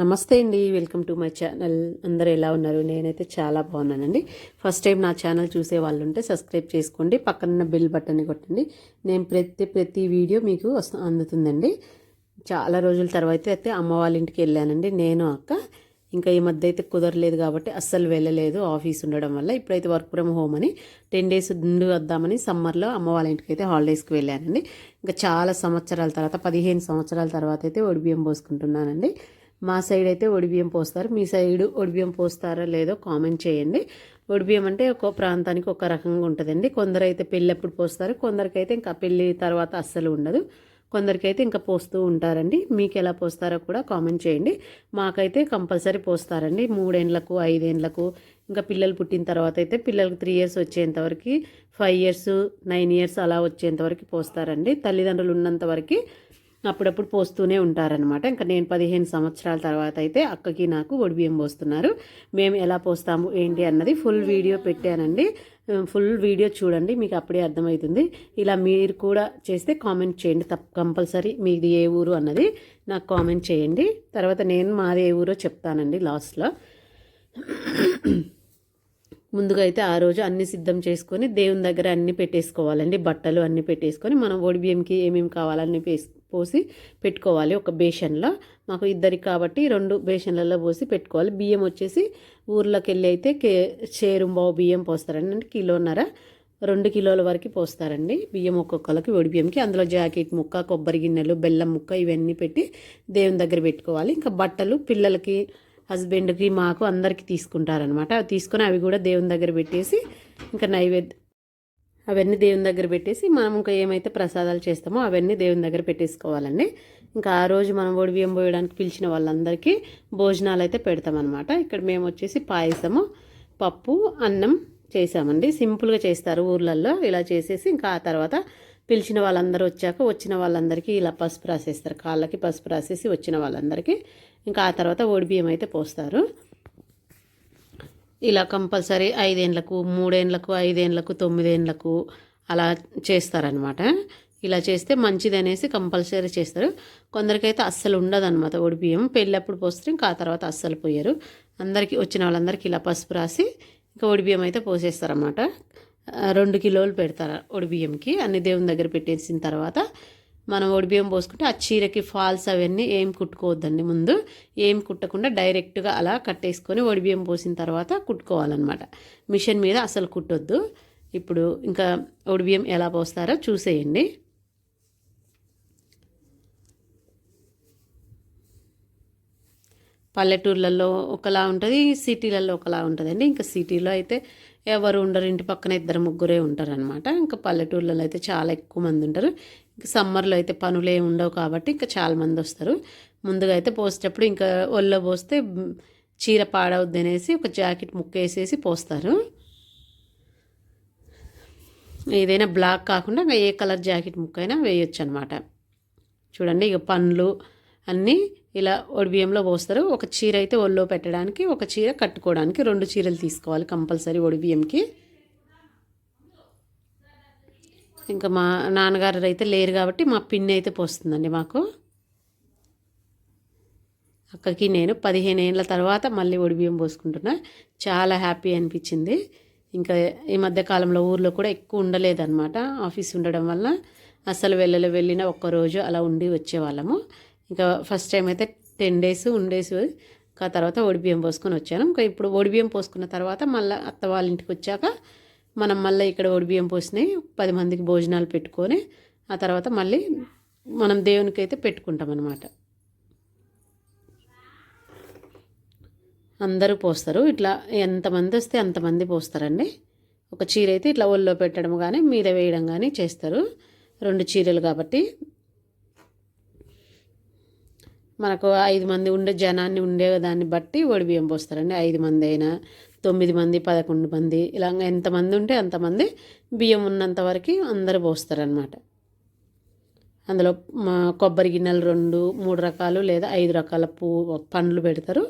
నమస్తే అండి welcome to my channel. అందరూ ఎలా ఉన్నారు? నేనైతే చాలా బాగున్నానండి. ఫస్ట్ టైం నా ఛానల్ చూసే వాళ్ళు ఉంటే సబ్స్క్రైబ్ చేసుకోండి. పక్కన బెల్ బటన్ని కొట్టండి. నేను ప్రతి ప్రతి వీడియో మీకు అందుతుందండి. చాలా రోజుల తర్వాత అయితే అమ్మ వాళ్ళ ఇంటికి వెళ్ళానండి. నేను అక్క. ఇంకా ఈ మధ్య అయితే కుదరలేదు కాబట్టి అస్సలు వెళ్ళలేదు. ఆఫీస్ ఉండడం వల్ల ఇప్పుడైతే వర్క్ ఫ్రమ్ హోమ్ అని టెన్ డేస్ ఉండి వద్దామని సమ్మర్లో అమ్మ వాళ్ళ ఇంటికి అయితే హాలిడేస్కి వెళ్ళానండి. ఇంకా చాలా సంవత్సరాల తర్వాత పదిహేను సంవత్సరాల తర్వాత అయితే ఒడిబియ్యం పోసుకుంటున్నానండి. మా సైడ్ అయితే ఒడిబియ్యం పోస్తారు. మీ సైడ్ ఒడిబియ్యం పోస్తారా లేదో కామెంట్ చేయండి. ఒడిబియ్యం అంటే ఒక ప్రాంతానికి ఒక రకంగా ఉంటుందండి. కొందరు అయితే పెళ్ళప్పుడు పోస్తారు. కొందరికైతే ఇంకా పెళ్ళి తర్వాత అస్సలు ఉండదు. కొందరికైతే ఇంకా పోస్తూ ఉంటారండి. మీకు ఎలా పోస్తారో కూడా కామెంట్ చేయండి. మాకైతే కంపల్సరీ పోస్తారండి. మూడేండ్లకు ఐదేండ్లకు ఇంకా పిల్లలు పుట్టిన తర్వాత అయితే పిల్లలకు త్రీ ఇయర్స్ వచ్చేంతవరకు ఫైవ్ ఇయర్స్ నైన్ ఇయర్స్ అలా వచ్చేంతవరకు పోస్తారండి. తల్లిదండ్రులు ఉన్నంత వరకు అప్పుడప్పుడు పోస్తూనే ఉంటారనమాట ఇంకా నేను పదిహేను సంవత్సరాల తర్వాత అయితే అక్కకి నాకు ఒడిబియ్యం పోస్తున్నారు. మేము ఎలా పోస్తాము ఏంటి అన్నది ఫుల్ వీడియో పెట్టానండి. ఫుల్ వీడియో చూడండి మీకు అప్పుడే అర్థమవుతుంది ఇలా మీరు కూడా చేస్తే కామెంట్ చేయండి తప్ప కంపల్సరీ మీది ఏ ఊరు అన్నది నాకు కామెంట్ చేయండి. తర్వాత నేను మాది ఏ ఊరో చెప్తానండి లాస్ట్లో ముందుగా అయితే ఆ రోజు అన్ని సిద్ధం చేసుకొని దేవుని దగ్గర అన్ని పెట్టేసుకోవాలండి. బట్టలు అన్ని పెట్టేసుకొని మనం బియ్యంకి ఏమేమి కావాలన్నీ పోసి పెట్టుకోవాలి ఒక బేషన్లో. మాకు ఇద్దరికి కాబట్టి రెండు బేషన్లలో పోసి పెట్టుకోవాలి. బియ్యం వచ్చేసి ఊర్లోకి వెళ్ళి అయితే కే చేరుంబావు బియ్యం పోస్తారండి. అంటే కిలోన్నర రెండు కిలోల వరకు పోస్తారండి. బియ్యం ఒక్కొక్కలకి ఒడి బియ్యంకి. అందులో జాకెట్ ముక్క కొబ్బరి గిన్నెలు బెల్లం ముక్క ఇవన్నీ పెట్టి దేవుని దగ్గర పెట్టుకోవాలి. ఇంకా బట్టలు పిల్లలకి హస్బెండ్కి మాకు అందరికీ తీసుకుంటారనమాట అవి తీసుకొని అవి కూడా దేవుని దగ్గర పెట్టేసి ఇంకా నైవేద్యం అవన్నీ దేవుని దగ్గర పెట్టేసి మనం ఇంకా ఏమైతే ప్రసాదాలు చేస్తామో అవన్నీ దేవుని దగ్గర పెట్టేసుకోవాలండి. ఇంకా ఆ రోజు మనం ఒడి పోయడానికి పిలిచిన వాళ్ళందరికీ భోజనాలు అయితే పెడతామన్నమాట. ఇక్కడ మేము వచ్చేసి పాయసము పప్పు అన్నం చేసామండి. సింపుల్గా చేస్తారు ఊర్లలో ఇలా చేసేసి ఇంకా ఆ తర్వాత పిలిచిన వాళ్ళందరూ వచ్చాక వచ్చిన వాళ్ళందరికీ ఇలా పసుపు రాసేస్తారు. కాళ్ళకి పసుపు రాసేసి వచ్చిన వాళ్ళందరికీ. ఇంకా ఆ తర్వాత ఒడిబియ్యం అయితే పోస్తారు. ఇలా కంపల్సరీ ఐదేండ్లకు మూడేండ్లకు ఐదేండ్లకు తొమ్మిదేండ్లకు అలా చేస్తారనమాట ఇలా చేస్తే మంచిది అనేసి కంపల్సరీ చేస్తారు. కొందరికైతే అస్సలు ఉండదన్నమాట బియ్యం. పెళ్ళప్పుడు పోస్తే ఇంకా ఆ తర్వాత అస్సలు పోయారు. అందరికీ వచ్చిన వాళ్ళందరికీ ఇలా పసుపు రాసి ఇంకా ఒడిబియ్యం అయితే పోసేస్తారన్నమాట. రెండు కిలోలు పెడతారు ఒడిబియ్యంకి అన్ని దేవుని దగ్గర పెట్టేసిన తర్వాత మనం ఒడిబియ్యం పోసుకుంటే ఆ చీరకి ఫాల్స్ అవన్నీ ఏం కుట్టుకోవద్దండి ముందు. ఏం కుట్టకుండా డైరెక్ట్గా అలా కట్టేసుకొని ఒడిబియ్యం పోసిన తర్వాత కుట్టుకోవాలన్నమాట. మిషన్ మీద అసలు కుట్టొద్దు. ఇప్పుడు ఇంకా ఒడిబియ్యం ఎలా పోస్తారో చూసేయండి. పల్లెటూర్లలో ఒకలా ఉంటుంది సిటీలలో ఒకలా ఉంటుందండి. ఇంకా సిటీలో అయితే ఎవరు ఉండరు. ఇంటి పక్కన ఇద్దరు ముగ్గురే ఉంటారనమాట ఇంకా పల్లెటూర్లలో అయితే చాలా ఎక్కువ మంది ఉంటారు. సమ్మర్లో అయితే పనులు ఏమి ఉండవు కాబట్టి ఇంకా చాలామంది వస్తారు. ముందుగా అయితే పోసేటప్పుడు ఇంకా ఒళ్ళో పోస్తే చీర పాడవద్దు అనేసి ఒక జాకెట్ ముక్క వేసేసి పోస్తారు. ఏదైనా బ్లాక్ కాకుండా ఇంకా ఏ కలర్ జాకెట్ ముక్క అయినా వేయొచ్చు అనమాట చూడండి ఇక పండ్లు అన్నీ ఇలా ఒడిబియ్యంలో పోస్తారు. ఒక చీర అయితే ఒళ్ళో పెట్టడానికి ఒక చీర కట్టుకోవడానికి రెండు చీరలు తీసుకోవాలి కంపల్సరీ ఒడిబియ్యంకి. ఇంకా మా నాన్నగారు అయితే లేరు కాబట్టి మా పిన్ని అయితే పోస్తుందండి మాకు. అక్కకి నేను పదిహేను ఏళ్ళ తర్వాత మళ్ళీ ఒడిబియ్యం పోసుకుంటున్నా. చాలా హ్యాపీ అనిపించింది. ఇంకా ఈ మధ్యకాలంలో ఊర్లో కూడా ఎక్కువ ఉండలేదన్నమాట. ఆఫీస్ ఉండడం వల్ల అసలు వెళ్ళలే వెళ్ళిన ఒక్కరోజు అలా ఉండి వచ్చేవాళ్ళము. ఇంకా ఫస్ట్ టైం అయితే టెన్ డేస్ ఉండేసి ఇంకా తర్వాత ఒడిబియ్యం పోసుకొని వచ్చాను. ఇంకా ఇప్పుడు ఒడిబియ్యం పోసుకున్న తర్వాత మళ్ళీ అత్త వాళ్ళ ఇంటికి వచ్చాక మనం మళ్ళీ ఇక్కడ ఒడిబియ్యం పోసినాయి పది మందికి భోజనాలు పెట్టుకొని ఆ తర్వాత మళ్ళీ మనం దేవునికి అయితే పెట్టుకుంటాం అనమాట అందరూ పోస్తారు. ఇట్లా ఎంతమంది వస్తే అంతమంది పోస్తారండి. ఒక చీర అయితే ఇట్లా ఒళ్ళో పెట్టడం కానీ మీద వేయడం కానీ చేస్తారు. రెండు చీరలు కాబట్టి మనకు ఐదు మంది ఉండే జనాన్ని ఉండే దాన్ని బట్టి ఒడిబియ్యం పోస్తారండి. ఐదు మంది అయినా తొమ్మిది మంది పదకొండు మంది ఇలా ఎంతమంది ఉంటే అంతమంది బియ్యం ఉన్నంత వరకు అందరు పోస్తారనమాట అందులో మా కొబ్బరి గిన్నెలు రెండు మూడు రకాలు లేదా ఐదు రకాల పూ పండ్లు పెడతారు.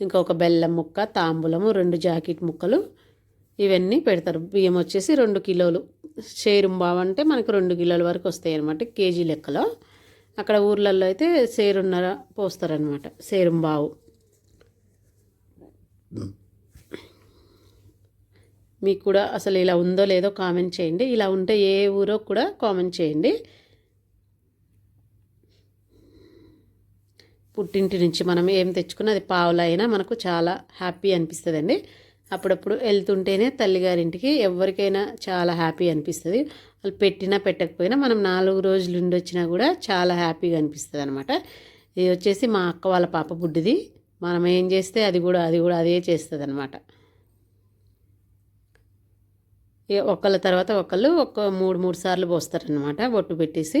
ఇంకా ఒక బెల్లం ముక్క తాంబూలము రెండు జాకెట్ ముక్కలు ఇవన్నీ పెడతారు. బియ్యం వచ్చేసి రెండు కిలోలు. షేరుంబావు అంటే మనకు రెండు కిలోల వరకు వస్తాయి అనమాట కేజీ లెక్కలో. అక్కడ ఊర్లలో అయితే సేరున్నర పోస్తారనమాట సేరుంబావు మీకు కూడా అసలు ఇలా ఉందో లేదో కామెంట్ చేయండి. ఇలా ఉంటే ఏ ఊరో కూడా కామెంట్ చేయండి. పుట్టింటి నుంచి మనం ఏం తెచ్చుకున్నా అది పావులైనా మనకు చాలా హ్యాపీ అనిపిస్తుందండి. అప్పుడప్పుడు వెళ్తుంటేనే తల్లిగారింటికి ఎవరికైనా చాలా హ్యాపీ అనిపిస్తుంది. వాళ్ళు పెట్టినా పెట్టకపోయినా మనం నాలుగు రోజులు ఉండి వచ్చినా కూడా చాలా హ్యాపీగా అనిపిస్తుంది అనమాట ఇది వచ్చేసి మా అక్క వాళ్ళ పాప బుడ్డిది. మనం ఏం చేస్తే అది కూడా అది కూడా అదే చేస్తుంది అనమాట ఒకళ్ళ తర్వాత ఒకళ్ళు ఒక మూడు మూడు సార్లు పోస్తారనమాట బొట్టు పెట్టేసి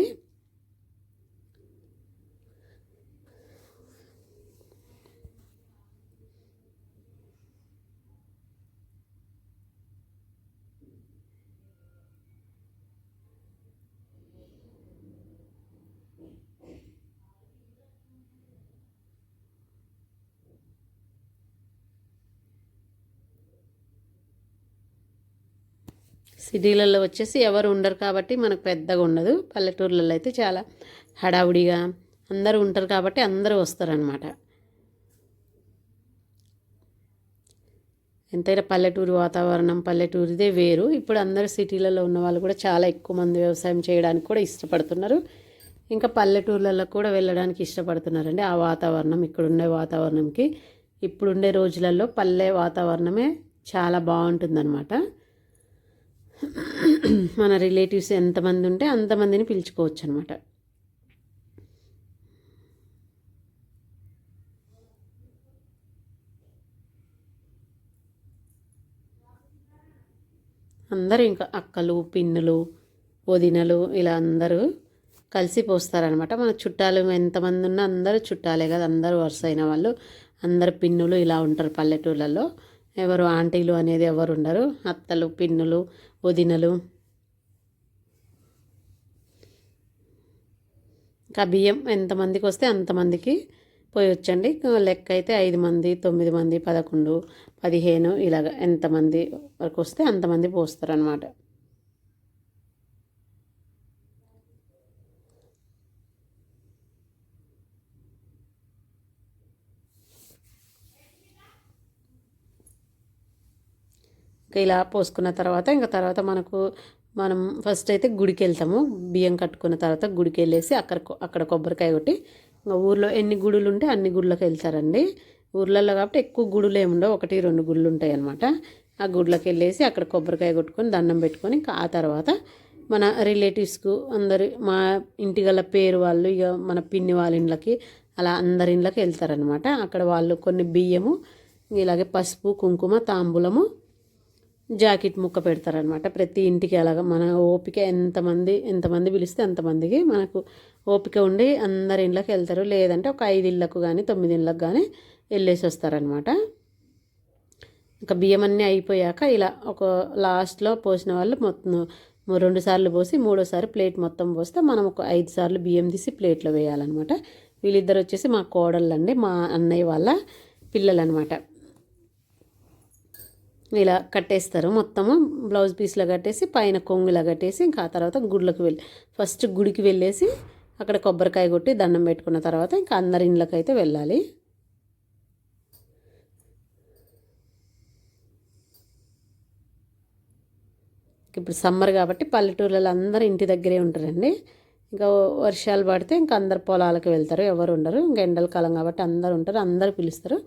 సిటీలలో వచ్చేసి ఎవరు ఉండరు కాబట్టి మనకు పెద్దగా ఉండదు. పల్లెటూర్లలో అయితే చాలా హడావుడిగా అందరూ ఉంటారు కాబట్టి అందరూ వస్తారనమాట ఎంతైనా పల్లెటూరు వాతావరణం పల్లెటూరిదే వేరు. ఇప్పుడు అందరు సిటీలలో ఉన్న వాళ్ళు కూడా చాలా ఎక్కువ మంది వ్యవసాయం చేయడానికి కూడా ఇష్టపడుతున్నారు. ఇంకా పల్లెటూర్లలో కూడా వెళ్ళడానికి ఇష్టపడుతున్నారండి. ఆ వాతావరణం ఇక్కడ ఉండే వాతావరణంకి. ఇప్పుడుండే రోజులలో పల్లె వాతావరణమే చాలా బాగుంటుందన్నమాట. మన రిలేటివ్స్ ఎంతమంది ఉంటే అంతమందిని పిలుచుకోవచ్చు అనమాట అందరూ ఇంకా అక్కలు పిన్నులు వదినలు ఇలా అందరూ కలిసి పోస్తారనమాట మన చుట్టాలు ఎంతమంది ఉన్నా అందరూ చుట్టాలే కదా అందరూ వరుస అయిన వాళ్ళు. అందరు పిన్నులు ఇలా ఉంటారు పల్లెటూళ్ళల్లో ఎవరు ఆంటీలు అనేది ఎవరు ఉండరు. అత్తలు పిన్నులు వదినలు ఇంకా బియ్యం ఎంతమందికి వస్తే అంతమందికి పోయొచ్చండి. లెక్క అయితే ఐదు మంది తొమ్మిది మంది పదకొండు పదిహేను ఇలాగ ఎంతమంది వరకు వస్తే అంతమంది పోస్తారనమాట ఇలా పోసుకున్న తర్వాత ఇంకా తర్వాత మనకు మనం ఫస్ట్ అయితే గుడికి వెళ్తాము బియ్యం కట్టుకున్న తర్వాత గుడికి వెళ్ళేసి అక్కడ అక్కడ కొబ్బరికాయ కొట్టి ఇంకా ఊర్లో ఎన్ని గుడులు ఉంటే అన్ని గుళ్ళకి వెళ్తారండి. ఊర్లలో కాబట్టి ఎక్కువ గుడులు ఏముండవు ఒకటి రెండు గుళ్ళు ఉంటాయి అనమాట ఆ గుడ్లకి వెళ్ళేసి అక్కడ కొబ్బరికాయ కొట్టుకొని దండం పెట్టుకొని ఇంకా ఆ తర్వాత మన రిలేటివ్స్కు అందరి మా ఇంటి గల పేరు వాళ్ళు ఇక మన పిన్ని వాళ్ళ ఇండ్లకి అలా అందరి ఇండ్లకి వెళ్తారనమాట అక్కడ వాళ్ళు కొన్ని బియ్యము ఇలాగే పసుపు కుంకుమ తాంబూలము జాకెట్ ముక్క పెడతారనమాట ప్రతి ఇంటికి అలాగ మన ఓపిక ఎంతమంది ఎంతమంది పిలిస్తే అంతమందికి మనకు ఓపిక ఉండి అందరి ఇళ్ళకి వెళ్తారు. లేదంటే ఒక ఐదు ఇళ్ళకు కానీ తొమ్మిది ఇళ్ళకు కానీ వెళ్ళేసి వస్తారనమాట ఇంకా బియ్యం అన్నీ అయిపోయాక ఇలా ఒక లాస్ట్లో పోసిన వాళ్ళు మొత్తం రెండు సార్లు పోసి మూడోసారి ప్లేట్ మొత్తం పోస్తే మనం ఒక ఐదు సార్లు బియ్యం తీసి ప్లేట్లో వేయాలన్నమాట. వీళ్ళిద్దరు వచ్చేసి మా కోడళ్ళండి మా అన్నయ్య వాళ్ళ పిల్లలనమాట ఇలా కట్టేస్తారు. మొత్తము బ్లౌజ్ పీస్లో కట్టేసి పైన కొంగులా కట్టేసి ఇంకా ఆ తర్వాత గుడిలోకి వెళ్ళి ఫస్ట్ గుడికి వెళ్ళేసి అక్కడ కొబ్బరికాయ కొట్టి దండం పెట్టుకున్న తర్వాత ఇంకా అందరి ఇండ్లకైతే వెళ్ళాలి. ఇప్పుడు సమ్మర్ కాబట్టి పల్లెటూర్లలో అందరూ ఇంటి దగ్గరే ఉంటారండి. ఇంకా వర్షాలు పడితే ఇంకా అందరు పొలాలకు వెళ్తారు. ఎవరు ఉండరు. ఇంకా ఎండల కాలం కాబట్టి అందరు ఉంటారు. అందరు పిలుస్తారు.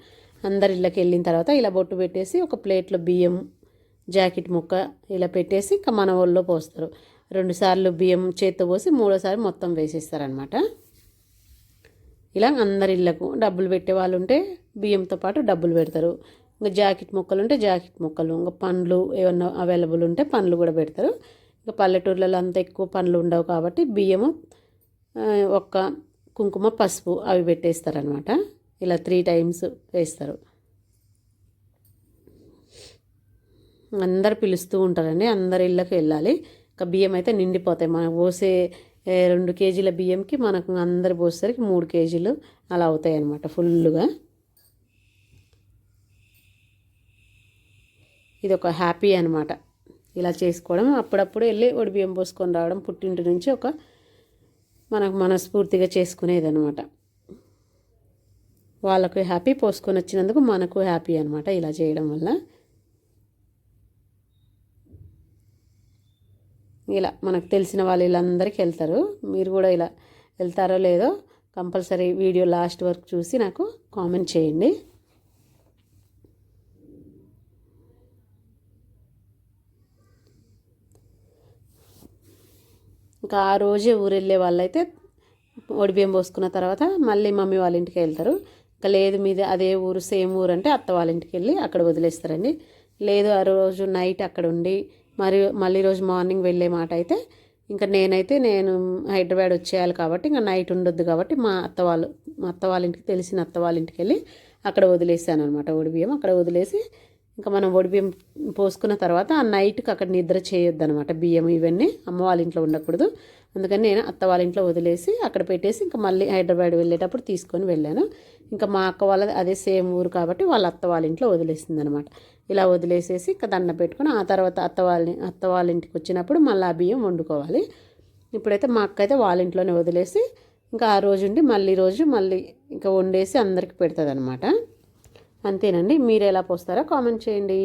అందరి ఇళ్ళకి వెళ్ళిన తర్వాత ఇలా బొట్టు పెట్టేసి ఒక ప్లేట్లో బియ్యం జాకెట్ ముక్క ఇలా పెట్టేసి ఇంకా మన ఒళ్ళో పోస్తారు. రెండుసార్లు బియ్యం చేత్తో పోసి మూడోసారి మొత్తం వేసేస్తారనమాట ఇలా అందరి ఇళ్ళకు డబ్బులు పెట్టే వాళ్ళు ఉంటే బియ్యంతో పాటు డబ్బులు పెడతారు. ఇంకా జాకెట్ ముక్కలు ఉంటే జాకెట్ ముక్కలు ఇంకా పండ్లు ఏమన్నా అవైలబుల్ ఉంటే పండ్లు కూడా పెడతారు. ఇంకా పల్లెటూర్లలో అంత ఎక్కువ పండ్లు ఉండవు కాబట్టి బియ్యము ఒక్క కుంకుమ పసుపు అవి పెట్టేస్తారనమాట ఇలా త్రీ టైమ్స్ వేస్తారు. అందరు పిలుస్తూ ఉంటారండి. అందరి ఇళ్ళకి వెళ్ళాలి. ఇంకా బియ్యం అయితే నిండిపోతాయి. మనం పోసే రెండు కేజీల బియ్యంకి మనకు అందరు పోసేసరికి మూడు కేజీలు అలా అవుతాయి అన్నమాట ఫుల్గా ఇది ఒక హ్యాపీ అనమాట ఇలా చేసుకోవడం. అప్పుడప్పుడు వెళ్ళి ఒడి బియ్యం పోసుకొని రావడం పుట్టింటి నుంచి ఒక మనకు మనస్ఫూర్తిగా చేసుకునేది అనమాట వాళ్ళకు హ్యాపీ పోసుకొని వచ్చినందుకు మనకు హ్యాపీ అనమాట ఇలా చేయడం వల్ల. ఇలా మనకు తెలిసిన వాళ్ళు వీళ్ళందరికీ వెళ్తారు. మీరు కూడా ఇలా వెళ్తారో లేదో కంపల్సరీ వీడియో లాస్ట్ వరకు చూసి నాకు కామెంట్ చేయండి. ఇంకా ఆ రోజే ఊరెళ్ళే వాళ్ళైతే ఒడిబియ్యం పోసుకున్న తర్వాత మళ్ళీ మమ్మీ వాళ్ళ ఇంటికి వెళ్తారు. ఇంకా లేదు మీద అదే ఊరు సేమ్ ఊరు అంటే అత్త వాళ్ళ ఇంటికి వెళ్ళి అక్కడ వదిలేస్తారండి. లేదు ఆ రోజు నైట్ అక్కడ ఉండి మరి మళ్ళీ రోజు మార్నింగ్ వెళ్ళే మాట అయితే ఇంకా నేనైతే నేను హైదరాబాద్ వచ్చేయాలి కాబట్టి ఇంకా నైట్ ఉండొద్దు కాబట్టి మా అత్త వాళ్ళు మా అత్త వాళ్ళ ఇంటికి తెలిసిన అత్త వాళ్ళ ఇంటికి వెళ్ళి అక్కడ వదిలేసాను అనమాట ఒడిబియ్యం అక్కడ వదిలేసి ఇంకా మనం ఒడిబియ్యం పోసుకున్న తర్వాత ఆ నైట్కి అక్కడ నిద్ర చేయొద్దు అనమాట బియ్యం ఇవన్నీ. అమ్మ వాళ్ళ ఇంట్లో ఉండకూడదు. అందుకని నేను అత్త వాళ్ళ ఇంట్లో వదిలేసి అక్కడ పెట్టేసి ఇంకా మళ్ళీ హైదరాబాద్ వెళ్ళేటప్పుడు తీసుకొని వెళ్ళాను. ఇంకా మా అక్క వాళ్ళది అదే సేమ్ ఊరు కాబట్టి వాళ్ళ అత్త వాళ్ళ ఇంట్లో వదిలేసింది అనమాట ఇలా వదిలేసేసి ఇంకా దండ పెట్టుకొని ఆ తర్వాత అత్త వాళ్ళ అత్త వాళ్ళ ఇంటికి వచ్చినప్పుడు మళ్ళీ ఆ బియ్యం వండుకోవాలి. ఇప్పుడైతే మా అక్క అయితే వాళ్ళ ఇంట్లోనే వదిలేసి ఇంకా ఆ రోజు ఉండి మళ్ళీ రోజు మళ్ళీ ఇంకా వండేసి అందరికి పెడుతుంది అనమాట అంతేనండి. మీరు ఎలా పోస్తారో కామెంట్ చేయండి.